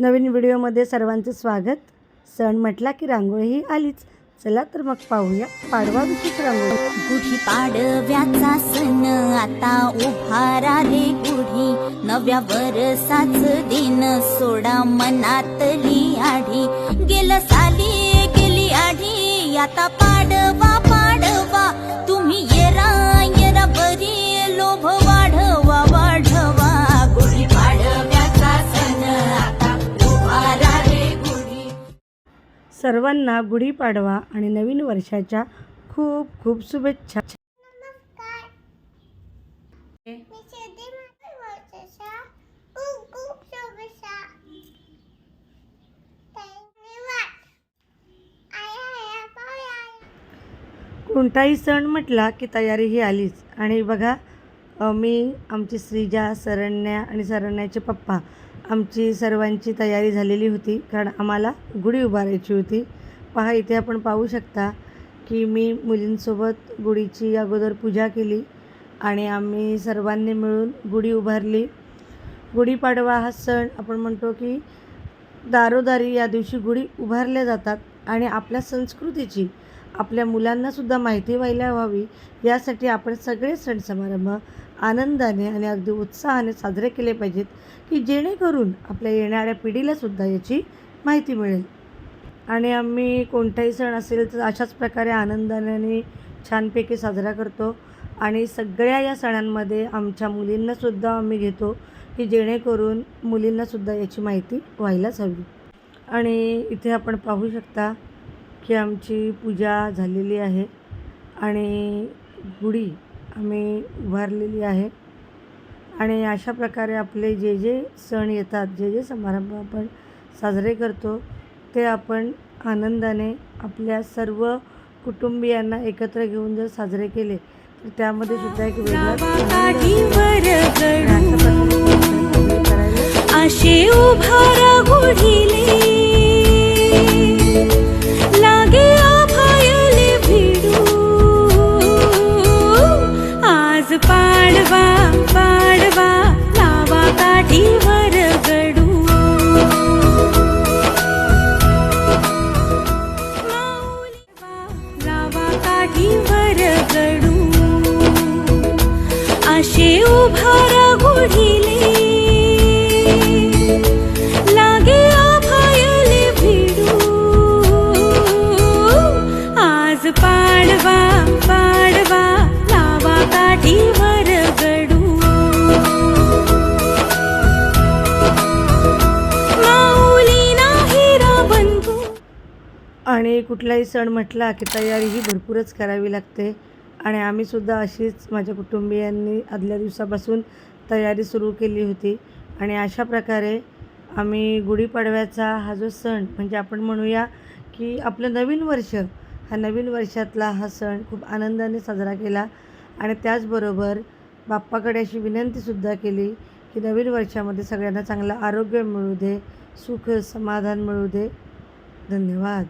नवीन व्हिडिओमध्ये सर्वांचं स्वागत. सण म्हटला की रांगोळी आलीच. चला तर मग पाहूया पाडवा विशेष रांगोळी. गुढी पाडव्याचा सण आता उभारा रे गुढी. नव्या वरसाच दिन सोडा मनातली आढी. गेलं साली गेली आढी आता पाडवा सर्वांना गुढीपाडवा आणि नवीन वर्षाच्या खूप खूप शुभेच्छा. कोणताही सण म्हटला की तयारी ही आलीच. आणि बघा मी आमची श्रीजा सरण्या आणि सरण्याचे पप्पा आमची सर्वांची तयारी झालेली होती कारण आम्हाला गुढी उभारायची होती. पहा इथे आपण पाहू शकता की मी मुलींसोबत गुढीची अगोदर पूजा केली आणि आम्ही सर्वांनी मिळून गुढी उभारली. गुढीपाडवा हा सण आपण म्हणतो की दारोदारी या दिवशी गुढी उभारल्या जातात. आणि आपल्या संस्कृतीची आपल्या मुलांनासुद्धा माहिती व्हायला व्हावी यासाठी आपण सगळे सण समारंभ आनंदाने आणि अगदी उत्साहाने साजरे केले पाहिजेत की जेणेकरून आपल्या येणाऱ्या पिढीलासुद्धा याची माहिती मिळेल. आणि आम्ही कोणताही सण असेल तर अशाच प्रकारे आनंदाने आणि छानपैकी साजरा करतो. आणि सगळ्या या सणांमध्ये आमच्या मुलींनासुद्धा आम्ही घेतो की जेणेकरून मुलींनासुद्धा याची माहिती व्हायलाच हवी. आणि इथे आपण पाहू शकता की आमची पूजा झालेली आहे आणि गुढी आम्ही उभारलेली आहे. आणि अशा प्रकारे आपले जे जे सण येतात जे जे समारंभ आपण साजरे करतो ते आपण आनंदाने आपल्या सर्व कुटुंबियांना एकत्र घेऊन जर साजरे केले तर त्यामध्ये सुद्धा एक करावे आशे उभारा काठीवर गडू आशे उभारा गुढीले लागे आभायले भिडू. आज पाडवा पाडवा लावा काठीवर गडू. माऊली नाही रा बंधू. आणि कुठलाही सण म्हटला की तयारी ही भरपूरच करावी लागते. आणि आम्हीसुद्धा अशीच माझ्या कुटुंबियांनी आदल्या दिवसापासून तयारी सुरू केली होती. आणि अशा प्रकारे आम्ही गुढीपाडव्याचा हा जो सण म्हणजे आपण म्हणूया की आपलं नवीन वर्ष हा नवीन वर्षातला हा सण खूप आनंदाने साजरा केला. आणि त्याचबरोबर बाप्पाकडे अशी विनंतीसुद्धा केली की नवीन वर्षामध्ये सगळ्यांना चांगलं आरोग्य मिळू दे सुख समाधान मिळू दे. धन्यवाद.